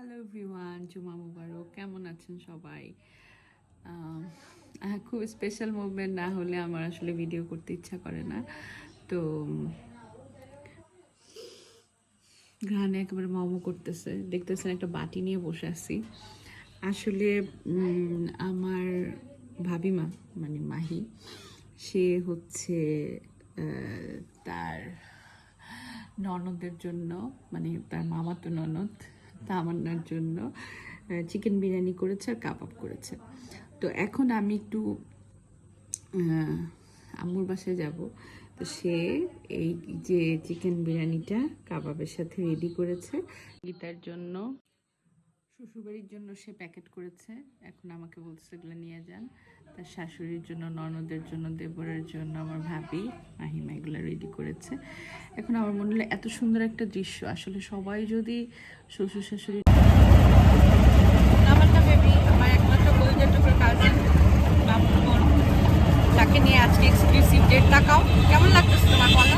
Hello everyone জুমা মুবারক। কেমন আছেন সবাই? খুব স্পেশাল মুভমেন্ট না হলে আমার আসলে ভিডিও করতে ইচ্ছা করে না। তো ঘ্রাণে একেবারে মোমো করতেছে। দেখতেছেন একটা বাটি নিয়ে বসে আছি। আসলে আমার ভাবিমা মানে মাহি, সে হচ্ছে তার ননদের জন্য মানে তার মামাতো ননদ তামান্নার জন্য। চিকেন বিরিয়ানি করেছে আর কাবাব করেছে। তো এখন আমি একটু আম্মুর বাসায় যাব। তো সে এই যে চিকেন বিরিয়ানিটা কাবাবের সাথে রেডি করেছে। গীতার জন্য শ্বশুরবাড়ির জন্য সে প্যাকেট করেছে। এখন আমাকে বলছে এগুলো নিয়ে যান। তার শাশুড়ির জন্য, ননদের জন্য, দেবরের জন্য, আমার ভাবি মাহিমা এগুলো রেডি করেছে। এখন আমার মনে হলো এত সুন্দর একটা দৃশ্য। আসলে সবাই যদি শ্বশুর শাশুড়ি তাকে নিয়ে আজকে এক্সক্লুসিভ ডেট কেমন লাগতেছে তোমার বলো?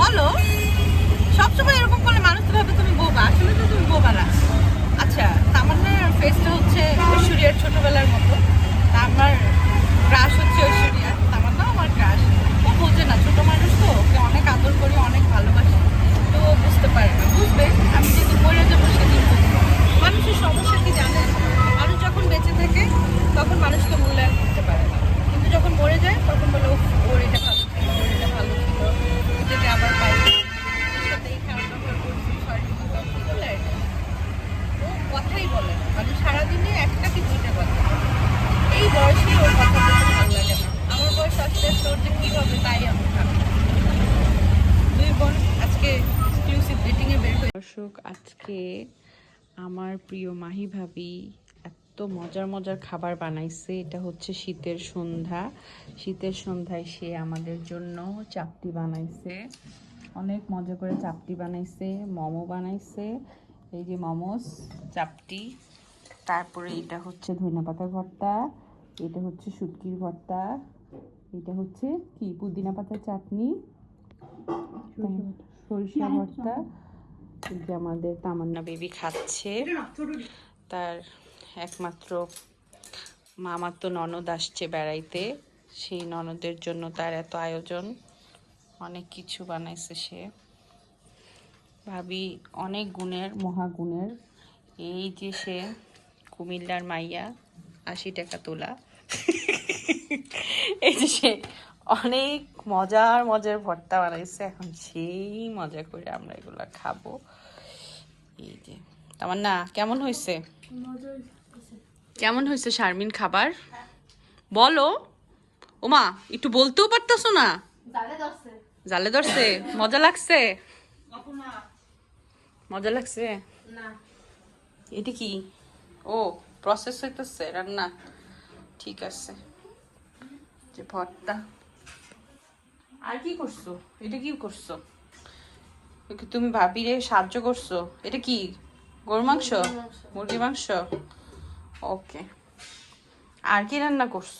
বলো সবসময় এরকম করলে মানুষ তো ভাবে তুমি বোবা আসলে তো তুমি বোবা না আচ্ছা তামান্নার ফেসটা হচ্ছে ঐশ্বরিয়ার ছোটবেলার মতো। আমার ক্রাশ হচ্ছে ঐশ্বরিয়া তামান্নাও আমার ক্রাশ ও বোঝে না ছোট মানুষ তো ওকে অনেক আদর করি অনেক ভালোবাসি তো ও বুঝতে পারে না বুঝবে আমি যেদিন মরে যাব সেদিন বুঝব মানুষের সমস্যা কি জানেন মানুষ যখন বেঁচে থাকে তখন মানুষকে মূল্যায়ন করতে পারে না কিন্তু যখন মরে যায় তখন বলে "উফ, ওর এটা ভালো ছিল ওর এটা ভালো ছিল যেটা আবার পাই ওর সাথে এই খারাপ ব্যবহার করছি সরি এগুলো আর কি। ও কথাই বলে না মানে সারাদিনে একটা কি দুইটা কথা বলে। এই বয়সে ওর কথা বলতে ভালো লাগে না আমার বয়স আস্তে আস্তে ওর যে কী হবে তাই আমি ভাবি দুই বোন আজকে এক্সক্লুসিভ ডেটিংয়ে বের হয়ে দর্শক আজকে আমার প্রিয় মাহি ভাবি এত মজার মজার খাবার বানাইছে। এটা হচ্ছে শীতের সন্ধ্যা। শীতের সন্ধ্যায় সে আমাদের জন্য চাপটি বানাইছে। অনেক মজা করে চাপটি বানাইছে মোমো বানাইছে। এই যে মোমোস চাপটি। তারপরে এটা হচ্ছে ধনিয়া পাতার ভর্তা এটা হচ্ছে শুটকির ভর্তা এটা হচ্ছে কি? পুদিনা পাতার চাটনি সরিষা ভর্তা। যে আমাদের তামান্না বেবি খাচ্ছে। তার একমাত্র মামার তো ননদ আসছে বেড়াইতে। সেই ননদের জন্য তার এত আয়োজন। অনেক কিছু বানাইছে সে। ভাবি অনেক গুণের মহাগুণের এই যে সে কুমিল্লার মাইয়া আশি টাকা তোলা। এই যে সে অনেক মজার মজার ভর্তা বানাইছে। এখন সেই মজা করে আমরা এগুলা খাব। এই যে আমার না কেমন হয়েছে কেমন হয়েছে শারমিন খাবার? বলো। ওমা একটু বলতেও পারতাছো না? জালে ধরছে। মজা লাগছে? মজা লাগছে? এটা কি? ও প্রসেস হইতেছে রান্না। ঠিক আছে। যে ভর্তা। আর কি করছ? এটা কি করছ? তুমি ভাবিরে সাহায্য করছ। এটা কি? গরু মাংস? মুরগি মাংস? ওকে। আর কি রান্না করছ?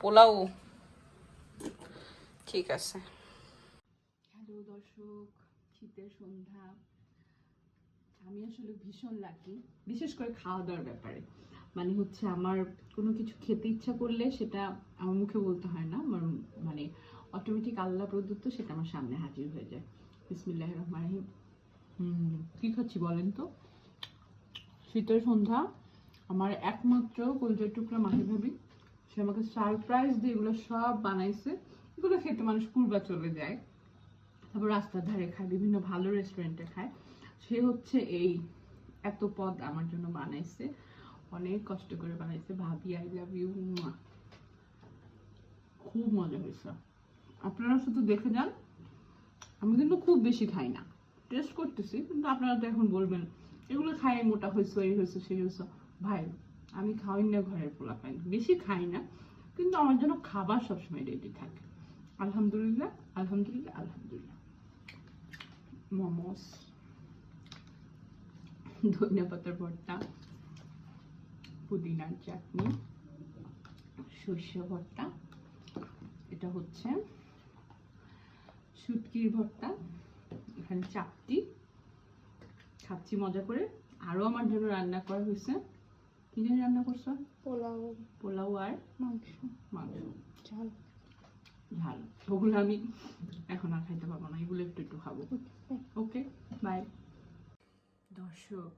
পোলাও। ঠিক আছে। হ্যালো দর্শক শীতের সন্ধ্যা। আমি আসলে ভীষণ লাকি বিশেষ করে খাওয়া দাওয়ার ব্যাপারে। মানে হচ্ছে আমার কোনো কিছু খেতে ইচ্ছা করলে সেটা আমার মুখে বলতে হয় না, আমার মানে অটোমেটিক আল্লাহ প্রদত্ত সেটা আমার সামনে হাজির হয়ে যায়। বিসমিল্লাহ রহমান রাহিম। হুম, কী খাচ্ছি বলেন তো? শীতের সন্ধ্যা, আমার একমাত্র কলজার টুকরা মাহি ভাবি। সে আমাকে সারপ্রাইজ দিয়ে এগুলো সব বানাইছে। এগুলো খেতে মানুষ কুরবা চলে যায়। তারপর রাস্তার ধারে খায়, বিভিন্ন ভালো রেস্টুরেন্টে খায়। সে হচ্ছে এই এত পদ আমার জন্য বানাইছে। অনেক কষ্ট করে বানাইছে। ভাবি আই লাভ ইউ খুব মজা হয়েছে। আপনারা শুধু দেখে যান, আমি কিন্তু খুব বেশি খাই না। টেস্ট করতেছি, কিন্তু আপনারা তো এখন বলবেন, এগুলো খাই, মোটা হয়েছে, এই হয়েছে, সেই হয়েছে। ভাই, আমি খাওয়াই না ঘরের পোলা পাই বেশি খাই না, কিন্তু আমার জন্য খাবার সবসময় রেডি থাকে। আলহামদুলিল্লাহ আলহামদুলিল্লাহ আলহামদুলিল্লাহ। মোমোস, ধনিয়া পাতার ভর্তা। পুদিনার চাটনি সর্ষে ভর্তা এটা হচ্ছে শুটকির ভর্তা এখানে চাপটি খাচ্ছি মজা করে। আরও আমার জন্য রান্না করা হয়েছে। কি জানি রান্না করছ? পোলাও। পোলাও আর মাংস। মাংস। ঝাল। ঝাল। ওগুলো আমি এখন আর খাইতে পারব না। এগুলো একটু একটু খাব। ওকে বাই দর্শক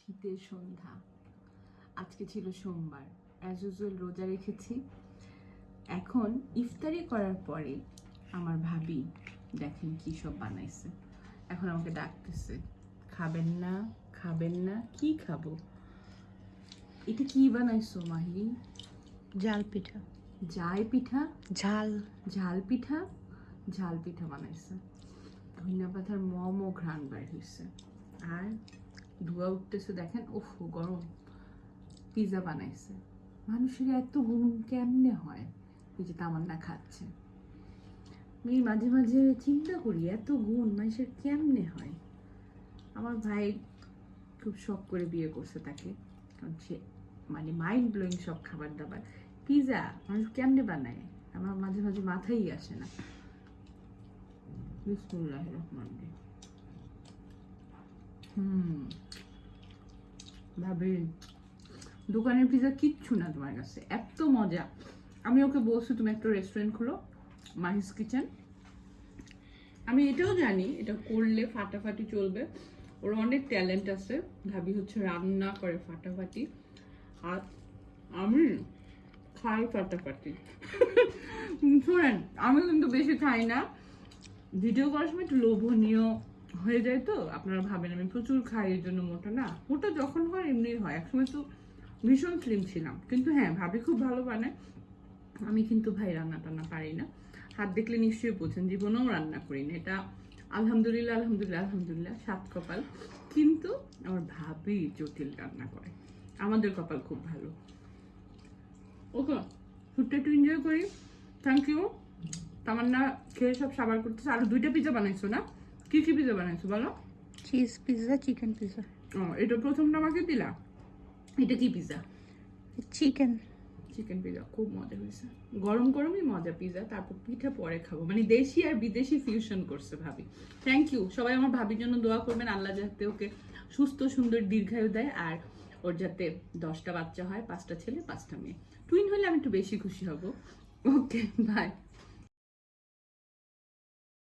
শীতের সন্ধ্যা। আজকে ছিল সোমবার। অ্যাজ ইউজুয়াল রোজা রেখেছি। এখন ইফতারি করার পরে আমার ভাবি দেখেন কি সব বানাইছে। এখন আমাকে ডাকতেছে খাবেন না খাবেন না কি খাব? এটা কি বানাইছো মাহি? জাল পিঠা। জাই পিঠা? ঝাল। ঝাল পিঠা? ঝাল পিঠা বানাইছে। ধনিয়া পাতার মম ঘ্রাণ বের হয়েছে আর ধোয়া উঠতেছে দেখেন ওফ গরম। পিৎজা বানাইছে। মানুষের এত গুণ কেমনে হয়? এই যে তামান্না খাচ্ছে। আমি মাঝে মাঝে চিন্তা করি, এত গুণ মানুষের কেমনে হয়? আমার ভাই খুব শখ করে বিয়ে করছে তাকে। কারণ সে মানে মাইন্ড ব্লোয়িং সব খাবার দাবার পিৎজা মানুষ কেমনে বানায়? আমার মাঝে মাঝে মাথায় আসে না। বিসমুল্লাহ হুম, ভাবি দোকানের পিৎজা কিচ্ছু না তোমার কাছে, এত মজা। আমি ওকে বলছি, তুমি একটা রেস্টুরেন্ট খুলো মাহিস কিচেন আমি এটাও জানি, এটা করলে ফাটাফাটি চলবে। ওর অনেক ট্যালেন্ট আছে, ভাবি হচ্ছে রান্না করে ফাটাফাটি। আর আমি খাই ফাটাফাটি। শোনেন, আমি কিন্তু বেশি খাই না। ভিডিও করার সময় একটু লোভনীয় হয়ে যায় তো, আপনারা ভাবেন আমি প্রচুর খাই, এর জন্য মোটা না। মোটা যখন হয় এমনি হয়। একসময় তো ভীষণ স্লিম ছিলাম। কিন্তু হ্যাঁ ভাবি খুব ভালো বানায়। আমি কিন্তু ভাই রান্না টান্না পারি না। হাত দেখলে নিশ্চয়ই বোঝেন জীবনেও রান্না করি না। এটা আলহামদুলিল্লাহ আলহামদুলিল্লাহ আলহামদুলিল্লাহ সাত কপাল। কিন্তু আমার ভাবি জটিল রান্না করে। আমাদের কপাল খুব ভালো। ওকে ফুডটা একটু এনজয় করি। থ্যাংক ইউ তামান্না খেয়ে সব সাবার করতেছে। আরও দুইটা পিজা বানাইছো না? কি কি পিজা বানাইছো বলো? চিজ পিৎজা চিকেন পিৎজা ও এটা প্রথমটা আমাকে দিলা? এটা কি পিজা চিকেন চিকেন পিজা খুব মজা হয়েছে। গরম গরমই মজা পিজা তারপর পিঠা পরে খাব। মানে দেশি আর বিদেশি ফিউশন করছে ভাবি। থ্যাংক ইউ সবাই আমার ভাবির জন্য দোয়া করবেন আল্লাহ যাতে ওকে সুস্থ সুন্দর দীর্ঘায়ু দেয় আর ওর যাতে দশটা বাচ্চা হয় পাঁচটা ছেলে পাঁচটা মেয়ে। টুইন হলে আমি একটু বেশি খুশি হব। Okay bye